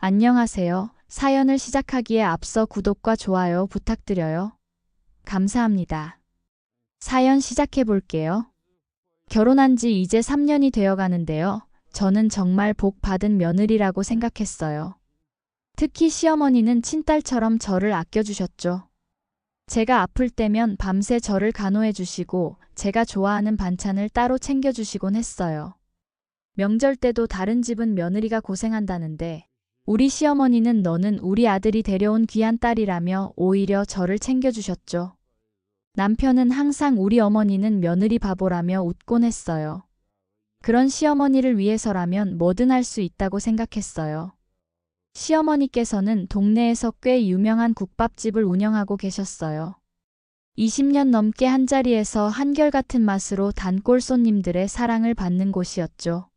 안녕하세요. 사연을 시작하기에 앞서 구독과 좋아요 부탁드려요. 감사합니다. 사연 시작해 볼게요. 결혼한 지 이제 3년이 되어 가는데요. 저는 정말 복 받은 며느리라고 생각했어요. 특히 시어머니는 친딸처럼 저를 아껴주셨죠. 제가 아플 때면 밤새 저를 간호해 주시고 제가 좋아하는 반찬을 따로 챙겨 주시곤 했어요. 명절 때도 다른 집은 며느리가 고생한다는데 우리 시어머니는 너는 우리 아들이 데려온 귀한 딸이라며 오히려 저를 챙겨주셨죠. 남편은 항상 우리 어머니는 며느리 바보라며 웃곤 했어요. 그런 시어머니를 위해서라면 뭐든 할 수 있다고 생각했어요. 시어머니께서는 동네에서 꽤 유명한 국밥집을 운영하고 계셨어요. 20년 넘게 한자리에서 한결같은 맛으로 단골 손님들의 사랑을 받는 곳이었죠.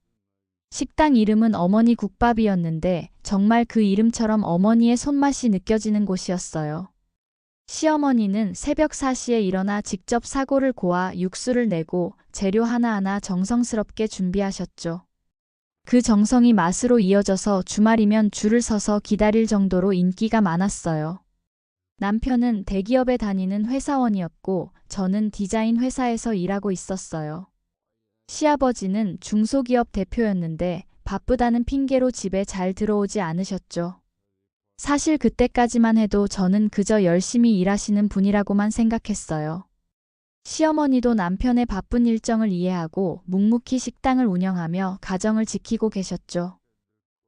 식당 이름은 어머니 국밥이었는데 정말 그 이름처럼 어머니의 손맛이 느껴지는 곳이었어요. 시어머니는 새벽 4시에 일어나 직접 사고를 고아 육수를 내고 재료 하나하나 정성스럽게 준비하셨죠. 그 정성이 맛으로 이어져서 주말이면 줄을 서서 기다릴 정도로 인기가 많았어요. 남편은 대기업에 다니는 회사원이었고 저는 디자인 회사에서 일하고 있었어요. 시아버지는 중소기업 대표였는데 바쁘다는 핑계로 집에 잘 들어오지 않으셨죠. 사실 그때까지만 해도 저는 그저 열심히 일하시는 분이라고만 생각했어요. 시어머니도 남편의 바쁜 일정을 이해하고 묵묵히 식당을 운영하며 가정을 지키고 계셨죠.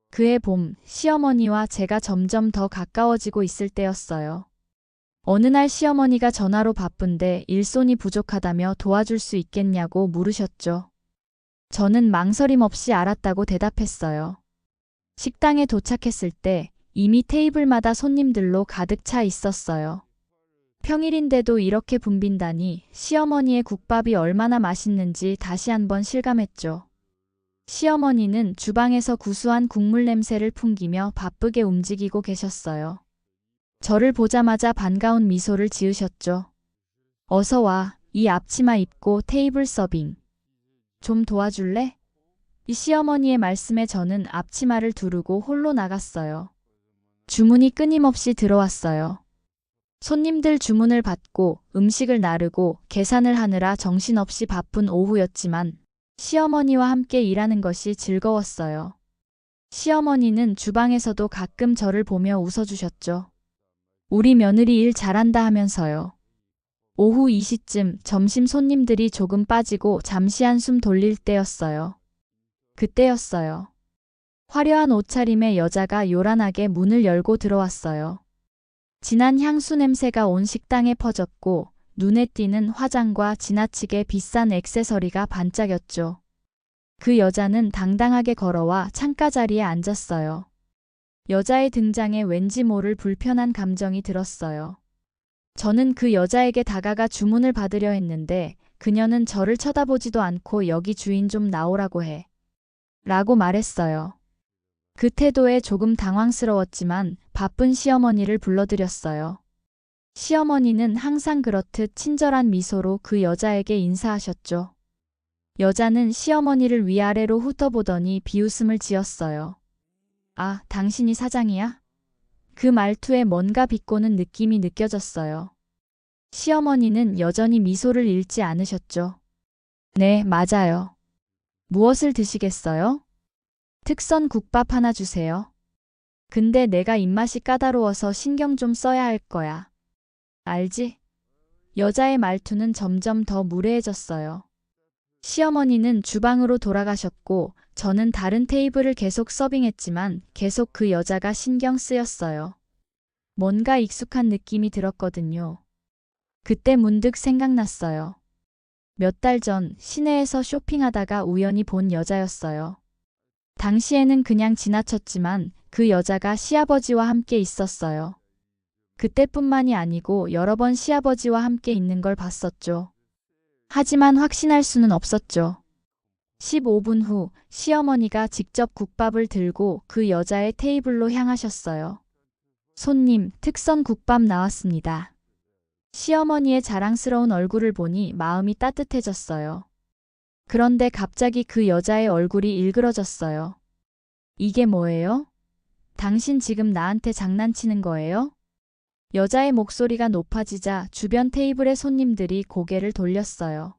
그해 봄, 시어머니와 제가 점점 더 가까워지고 있을 때였어요. 어느 날 시어머니가 전화로 바쁜데 일손이 부족하다며 도와줄 수 있겠냐고 물으셨죠. 저는 망설임 없이 알았다고 대답했어요. 식당에 도착했을 때 이미 테이블마다 손님들로 가득 차 있었어요. 평일인데도 이렇게 붐빈다니 시어머니의 국밥이 얼마나 맛있는지 다시 한번 실감했죠. 시어머니는 주방에서 구수한 국물 냄새를 풍기며 바쁘게 움직이고 계셨어요. 저를 보자마자 반가운 미소를 지으셨죠. 어서 와, 이 앞치마 입고 테이블 서빙. 좀 도와줄래? 이 시어머니의 말씀에 저는 앞치마를 두르고 홀로 나갔어요. 주문이 끊임없이 들어왔어요. 손님들 주문을 받고 음식을 나르고 계산을 하느라 정신없이 바쁜 오후였지만 시어머니와 함께 일하는 것이 즐거웠어요. 시어머니는 주방에서도 가끔 저를 보며 웃어주셨죠. 우리 며느리 일 잘한다 하면서요. 오후 2시쯤 점심 손님들이 조금 빠지고 잠시 한숨 돌릴 때였어요. 그때였어요. 화려한 옷차림의 여자가 요란하게 문을 열고 들어왔어요. 진한 향수 냄새가 온 식당에 퍼졌고 눈에 띄는 화장과 지나치게 비싼 액세서리가 반짝였죠. 그 여자는 당당하게 걸어와 창가 자리에 앉았어요. 여자의 등장에 왠지 모를 불편한 감정이 들었어요. 저는 그 여자에게 다가가 주문을 받으려 했는데 그녀는 저를 쳐다보지도 않고 여기 주인 좀 나오라고 해. 라고 말했어요. 그 태도에 조금 당황스러웠지만 바쁜 시어머니를 불러들였어요. 시어머니는 항상 그렇듯 친절한 미소로 그 여자에게 인사하셨죠. 여자는 시어머니를 위아래로 훑어보더니 비웃음을 지었어요. 아, 당신이 사장이야? 그 말투에 뭔가 비꼬는 느낌이 느껴졌어요. 시어머니는 여전히 미소를 잃지 않으셨죠. 네, 맞아요. 무엇을 드시겠어요? 특선 국밥 하나 주세요. 근데 내가 입맛이 까다로워서 신경 좀 써야 할 거야. 알지? 여자의 말투는 점점 더 무례해졌어요. 시어머니는 주방으로 돌아가셨고 저는 다른 테이블을 계속 서빙했지만 계속 그 여자가 신경 쓰였어요. 뭔가 익숙한 느낌이 들었거든요. 그때 문득 생각났어요. 몇 달 전 시내에서 쇼핑하다가 우연히 본 여자였어요. 당시에는 그냥 지나쳤지만 그 여자가 시아버지와 함께 있었어요. 그때뿐만이 아니고 여러 번 시아버지와 함께 있는 걸 봤었죠. 하지만 확신할 수는 없었죠. 15분 후 시어머니가 직접 국밥을 들고 그 여자의 테이블로 향하셨어요. 손님, 특선 국밥 나왔습니다. 시어머니의 자랑스러운 얼굴을 보니 마음이 따뜻해졌어요. 그런데 갑자기 그 여자의 얼굴이 일그러졌어요. 이게 뭐예요? 당신 지금 나한테 장난치는 거예요? 여자의 목소리가 높아지자 주변 테이블의 손님들이 고개를 돌렸어요.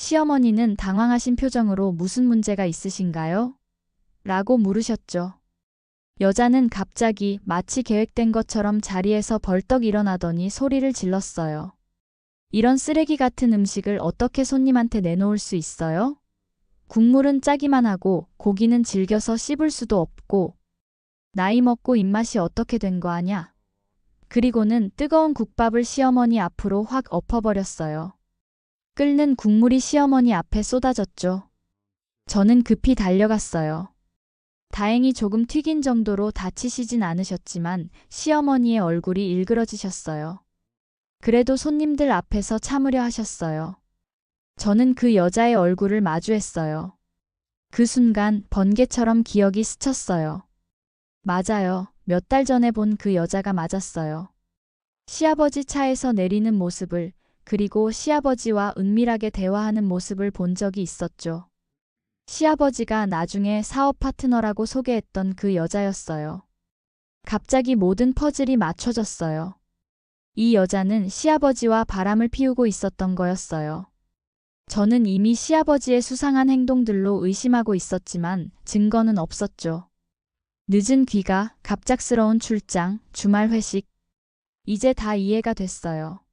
시어머니는 당황하신 표정으로 무슨 문제가 있으신가요? 라고 물으셨죠. 여자는 갑자기 마치 계획된 것처럼 자리에서 벌떡 일어나더니 소리를 질렀어요. 이런 쓰레기 같은 음식을 어떻게 손님한테 내놓을 수 있어요? 국물은 짜기만 하고 고기는 질겨서 씹을 수도 없고 나이 먹고 입맛이 어떻게 된 거 아냐? 그리고는 뜨거운 국밥을 시어머니 앞으로 확 엎어버렸어요. 끓는 국물이 시어머니 앞에 쏟아졌죠. 저는 급히 달려갔어요. 다행히 조금 튀긴 정도로 다치시진 않으셨지만 시어머니의 얼굴이 일그러지셨어요. 그래도 손님들 앞에서 참으려 하셨어요. 저는 그 여자의 얼굴을 마주했어요. 그 순간 번개처럼 기억이 스쳤어요. 맞아요. 몇 달 전에 본 그 여자가 맞았어요. 시아버지 차에서 내리는 모습을 그리고 시아버지와 은밀하게 대화하는 모습을 본 적이 있었죠. 시아버지가 나중에 사업 파트너라고 소개했던 그 여자였어요. 갑자기 모든 퍼즐이 맞춰졌어요. 이 여자는 시아버지와 바람을 피우고 있었던 거였어요. 저는 이미 시아버지의 수상한 행동들로 의심하고 있었지만 증거는 없었죠. 늦은 귀가, 갑작스러운 출장, 주말 회식. 이제 다 이해가 됐어요.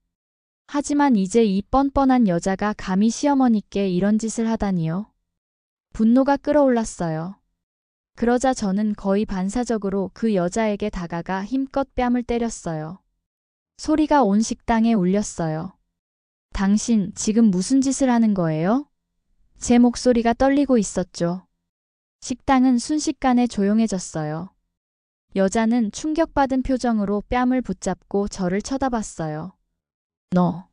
하지만 이제 이 뻔뻔한 여자가 감히 시어머니께 이런 짓을 하다니요. 분노가 끌어올랐어요. 그러자 저는 거의 반사적으로 그 여자에게 다가가 힘껏 뺨을 때렸어요. 소리가 온 식당에 울렸어요. 당신 지금 무슨 짓을 하는 거예요? 제 목소리가 떨리고 있었죠. 식당은 순식간에 조용해졌어요. 여자는 충격받은 표정으로 뺨을 붙잡고 저를 쳐다봤어요. 너,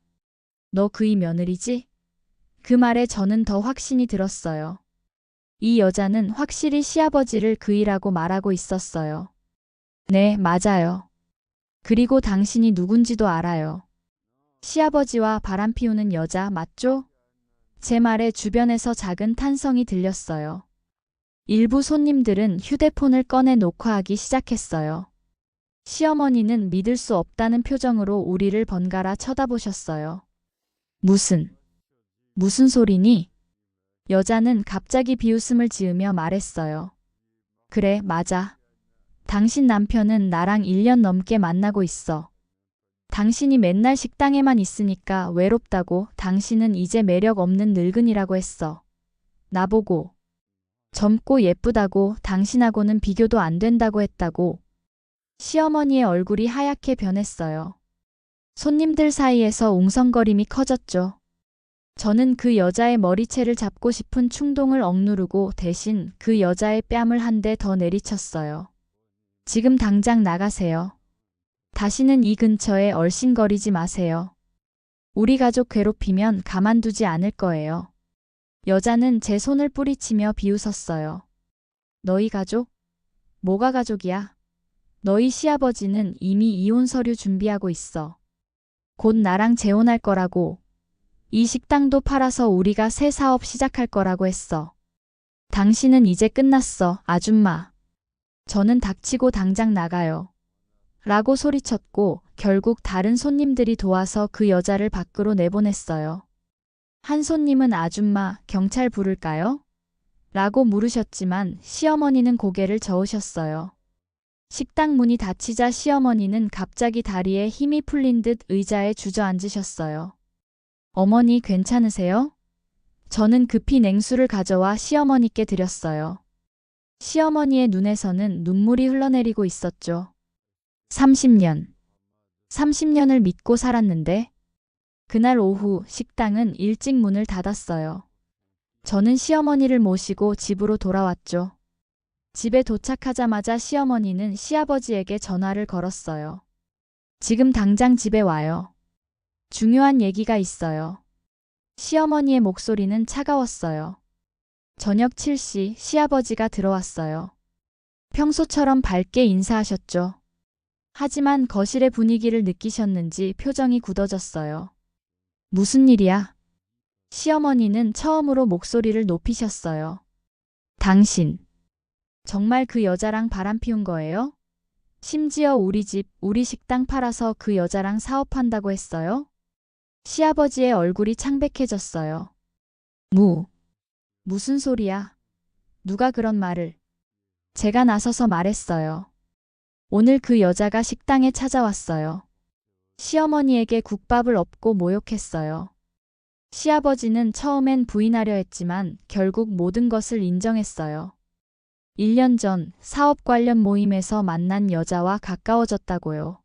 너 그이 며느리지? 그 말에 저는 더 확신이 들었어요. 이 여자는 확실히 시아버지를 그이라고 말하고 있었어요. 네, 맞아요. 그리고 당신이 누군지도 알아요. 시아버지와 바람 피우는 여자 맞죠? 제 말에 주변에서 작은 탄성이 들렸어요. 일부 손님들은 휴대폰을 꺼내 녹화하기 시작했어요. 시어머니는 믿을 수 없다는 표정으로 우리를 번갈아 쳐다보셨어요. 무슨, 무슨 소리니? 여자는 갑자기 비웃음을 지으며 말했어요. 그래, 맞아. 당신 남편은 나랑 1년 넘게 만나고 있어. 당신이 맨날 식당에만 있으니까 외롭다고 당신은 이제 매력 없는 늙은이라고 했어. 나보고. 젊고 예쁘다고 당신하고는 비교도 안 된다고 했다고. 시어머니의 얼굴이 하얗게 변했어요. 손님들 사이에서 웅성거림이 커졌죠. 저는 그 여자의 머리채를 잡고 싶은 충동을 억누르고 대신 그 여자의 뺨을 한 대 더 내리쳤어요. 지금 당장 나가세요. 다시는 이 근처에 얼씬거리지 마세요. 우리 가족 괴롭히면 가만두지 않을 거예요. 여자는 제 손을 뿌리치며 비웃었어요. 너희 가족? 뭐가 가족이야? 너희 시아버지는 이미 이혼 서류 준비하고 있어. 곧 나랑 재혼할 거라고. 이 식당도 팔아서 우리가 새 사업 시작할 거라고 했어. 당신은 이제 끝났어, 아줌마. 저는 닥치고 당장 나가요. 라고 소리쳤고 결국 다른 손님들이 도와서 그 여자를 밖으로 내보냈어요. 한 손님은 아줌마, 경찰 부를까요? 라고 물으셨지만 시어머니는 고개를 저으셨어요. 식당 문이 닫히자 시어머니는 갑자기 다리에 힘이 풀린 듯 의자에 주저앉으셨어요. 어머니 괜찮으세요? 저는 급히 냉수를 가져와 시어머니께 드렸어요. 시어머니의 눈에서는 눈물이 흘러내리고 있었죠. 30년. 30년을 믿고 살았는데 그날 오후 식당은 일찍 문을 닫았어요. 저는 시어머니를 모시고 집으로 돌아왔죠. 집에 도착하자마자 시어머니는 시아버지에게 전화를 걸었어요. 지금 당장 집에 와요. 중요한 얘기가 있어요. 시어머니의 목소리는 차가웠어요. 저녁 7시 시아버지가 들어왔어요. 평소처럼 밝게 인사하셨죠. 하지만 거실의 분위기를 느끼셨는지 표정이 굳어졌어요. 무슨 일이야? 시어머니는 처음으로 목소리를 높이셨어요. 당신. 정말 그 여자랑 바람 피운 거예요? 심지어 우리 집, 우리 식당 팔아서 그 여자랑 사업한다고 했어요? 시아버지의 얼굴이 창백해졌어요. 무. 무슨 소리야? 누가 그런 말을? 제가 나서서 말했어요. 오늘 그 여자가 식당에 찾아왔어요. 시어머니에게 국밥을 엎고 모욕했어요. 시아버지는 처음엔 부인하려 했지만 결국 모든 것을 인정했어요. 1년 전 사업 관련 모임에서 만난 여자와 가까워졌다고요.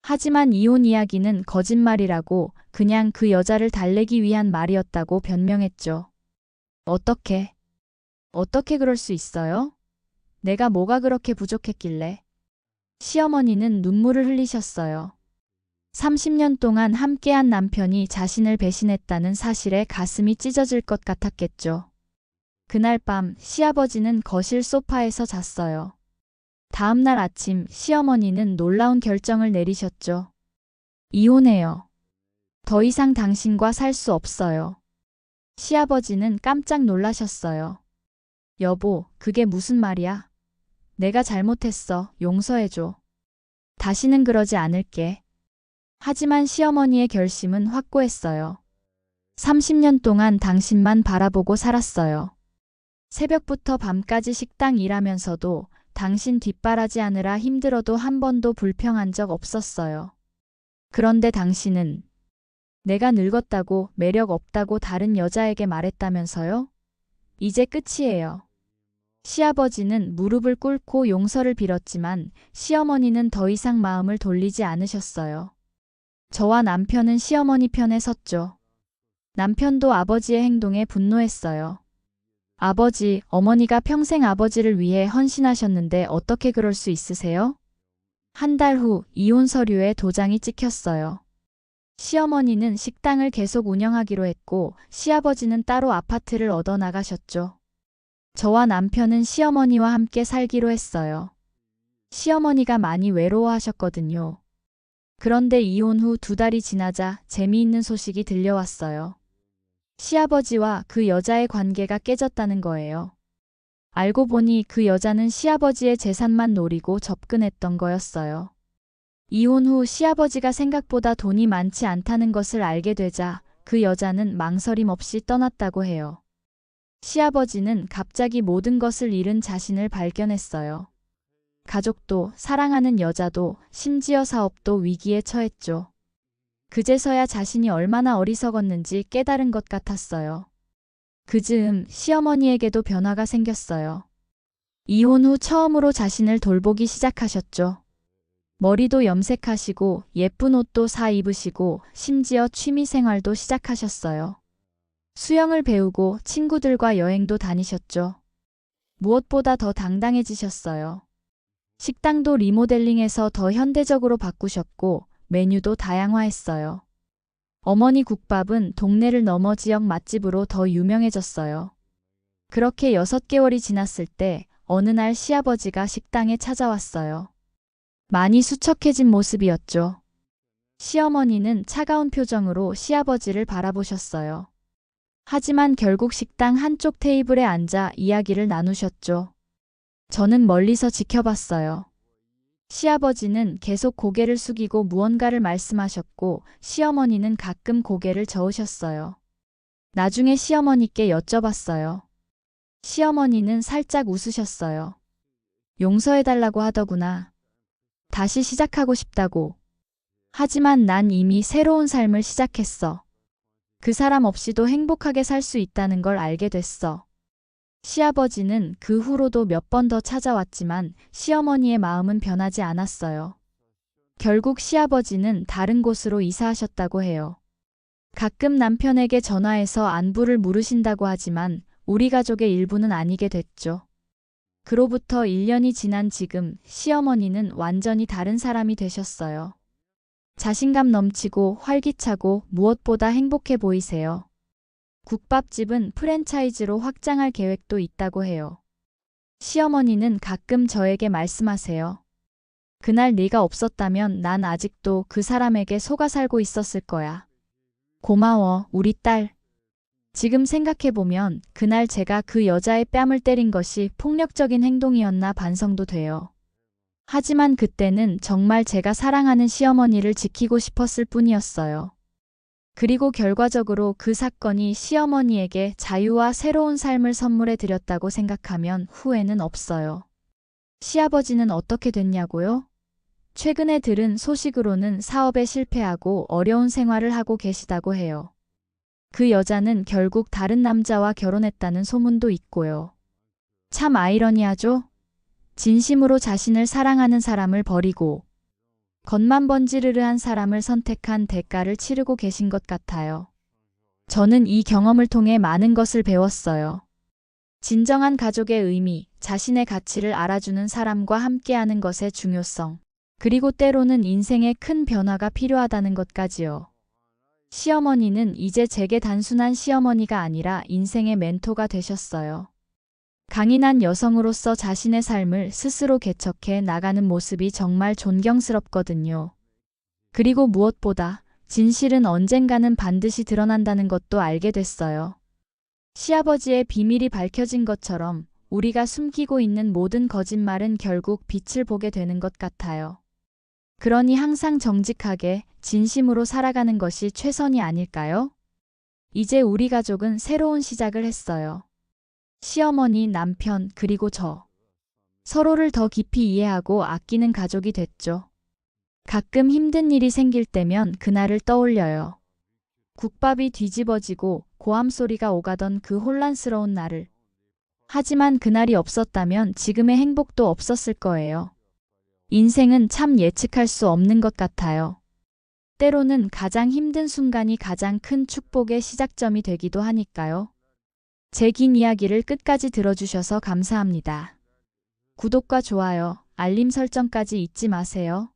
하지만 이혼 이야기는 거짓말이라고 그냥 그 여자를 달래기 위한 말이었다고 변명했죠. 어떻게? 어떻게 그럴 수 있어요? 내가 뭐가 그렇게 부족했길래? 시어머니는 눈물을 흘리셨어요. 30년 동안 함께한 남편이 자신을 배신했다는 사실에 가슴이 찢어질 것 같았겠죠. 그날 밤 시아버지는 거실 소파에서 잤어요. 다음 날 아침 시어머니는 놀라운 결정을 내리셨죠. 이혼해요. 더 이상 당신과 살 수 없어요. 시아버지는 깜짝 놀라셨어요. 여보, 그게 무슨 말이야? 내가 잘못했어. 용서해줘. 다시는 그러지 않을게. 하지만 시어머니의 결심은 확고했어요. 30년 동안 당신만 바라보고 살았어요. 새벽부터 밤까지 식당 일하면서도 당신 뒷바라지 하느라 힘들어도 한 번도 불평한 적 없었어요. 그런데 당신은 내가 늙었다고 매력 없다고 다른 여자에게 말했다면서요? 이제 끝이에요. 시아버지는 무릎을 꿇고 용서를 빌었지만 시어머니는 더 이상 마음을 돌리지 않으셨어요. 저와 남편은 시어머니 편에 섰죠. 남편도 아버지의 행동에 분노했어요. 아버지, 어머니가 평생 아버지를 위해 헌신하셨는데 어떻게 그럴 수 있으세요? 한 달 후 이혼 서류에 도장이 찍혔어요. 시어머니는 식당을 계속 운영하기로 했고 시아버지는 따로 아파트를 얻어 나가셨죠. 저와 남편은 시어머니와 함께 살기로 했어요. 시어머니가 많이 외로워하셨거든요. 그런데 이혼 후 두 달이 지나자 재미있는 소식이 들려왔어요. 시아버지와 그 여자의 관계가 깨졌다는 거예요. 알고 보니 그 여자는 시아버지의 재산만 노리고 접근했던 거였어요. 이혼 후 시아버지가 생각보다 돈이 많지 않다는 것을 알게 되자 그 여자는 망설임 없이 떠났다고 해요. 시아버지는 갑자기 모든 것을 잃은 자신을 발견했어요. 가족도 사랑하는 여자도 심지어 사업도 위기에 처했죠. 그제서야 자신이 얼마나 어리석었는지 깨달은 것 같았어요. 그 즈음 시어머니에게도 변화가 생겼어요. 이혼 후 처음으로 자신을 돌보기 시작하셨죠. 머리도 염색하시고 예쁜 옷도 사 입으시고 심지어 취미 생활도 시작하셨어요. 수영을 배우고 친구들과 여행도 다니셨죠. 무엇보다 더 당당해지셨어요. 식당도 리모델링해서 더 현대적으로 바꾸셨고 메뉴도 다양화했어요. 어머니 국밥은 동네를 넘어 지역 맛집으로 더 유명해졌어요. 그렇게 6개월이 지났을 때 어느 날 시아버지가 식당에 찾아왔어요. 많이 수척해진 모습이었죠. 시어머니는 차가운 표정으로 시아버지를 바라보셨어요. 하지만 결국 식당 한쪽 테이블에 앉아 이야기를 나누셨죠. 저는 멀리서 지켜봤어요. 시아버지는 계속 고개를 숙이고 무언가를 말씀하셨고 시어머니는 가끔 고개를 저으셨어요. 나중에 시어머니께 여쭤봤어요. 시어머니는 살짝 웃으셨어요. 용서해달라고 하더구나. 다시 시작하고 싶다고. 하지만 난 이미 새로운 삶을 시작했어. 그 사람 없이도 행복하게 살 수 있다는 걸 알게 됐어. 시아버지는 그 후로도 몇 번 더 찾아왔지만 시어머니의 마음은 변하지 않았어요. 결국 시아버지는 다른 곳으로 이사하셨다고 해요. 가끔 남편에게 전화해서 안부를 물으신다고 하지만 우리 가족의 일부는 아니게 됐죠. 그로부터 1년이 지난 지금 시어머니는 완전히 다른 사람이 되셨어요. 자신감 넘치고 활기차고 무엇보다 행복해 보이세요. 국밥집은 프랜차이즈로 확장할 계획도 있다고 해요. 시어머니는 가끔 저에게 말씀하세요. 그날 네가 없었다면 난 아직도 그 사람에게 속아 살고 있었을 거야. 고마워, 우리 딸. 지금 생각해보면 그날 제가 그 여자의 뺨을 때린 것이 폭력적인 행동이었나 반성도 돼요. 하지만 그때는 정말 제가 사랑하는 시어머니를 지키고 싶었을 뿐이었어요. 그리고 결과적으로 그 사건이 시어머니에게 자유와 새로운 삶을 선물해 드렸다고 생각하면 후회는 없어요. 시아버지는 어떻게 됐냐고요? 최근에 들은 소식으로는 사업에 실패하고 어려운 생활을 하고 계시다고 해요. 그 여자는 결국 다른 남자와 결혼했다는 소문도 있고요. 참 아이러니하죠? 진심으로 자신을 사랑하는 사람을 버리고 겉만 번지르르한 사람을 선택한 대가를 치르고 계신 것 같아요. 저는 이 경험을 통해 많은 것을 배웠어요. 진정한 가족의 의미, 자신의 가치를 알아주는 사람과 함께하는 것의 중요성, 그리고 때로는 인생에 큰 변화가 필요하다는 것까지요. 시어머니는 이제 제게 단순한 시어머니가 아니라 인생의 멘토가 되셨어요. 강인한 여성으로서 자신의 삶을 스스로 개척해 나가는 모습이 정말 존경스럽거든요. 그리고 무엇보다 진실은 언젠가는 반드시 드러난다는 것도 알게 됐어요. 시아버지의 비밀이 밝혀진 것처럼 우리가 숨기고 있는 모든 거짓말은 결국 빛을 보게 되는 것 같아요. 그러니 항상 정직하게 진심으로 살아가는 것이 최선이 아닐까요? 이제 우리 가족은 새로운 시작을 했어요. 시어머니, 남편, 그리고 저. 서로를 더 깊이 이해하고 아끼는 가족이 됐죠. 가끔 힘든 일이 생길 때면 그날을 떠올려요. 국밥이 뒤집어지고 고함 소리가 오가던 그 혼란스러운 날을. 하지만 그날이 없었다면 지금의 행복도 없었을 거예요. 인생은 참 예측할 수 없는 것 같아요. 때로는 가장 힘든 순간이 가장 큰 축복의 시작점이 되기도 하니까요. 제 긴 이야기를 끝까지 들어주셔서 감사합니다. 구독과 좋아요, 알림 설정까지 잊지 마세요.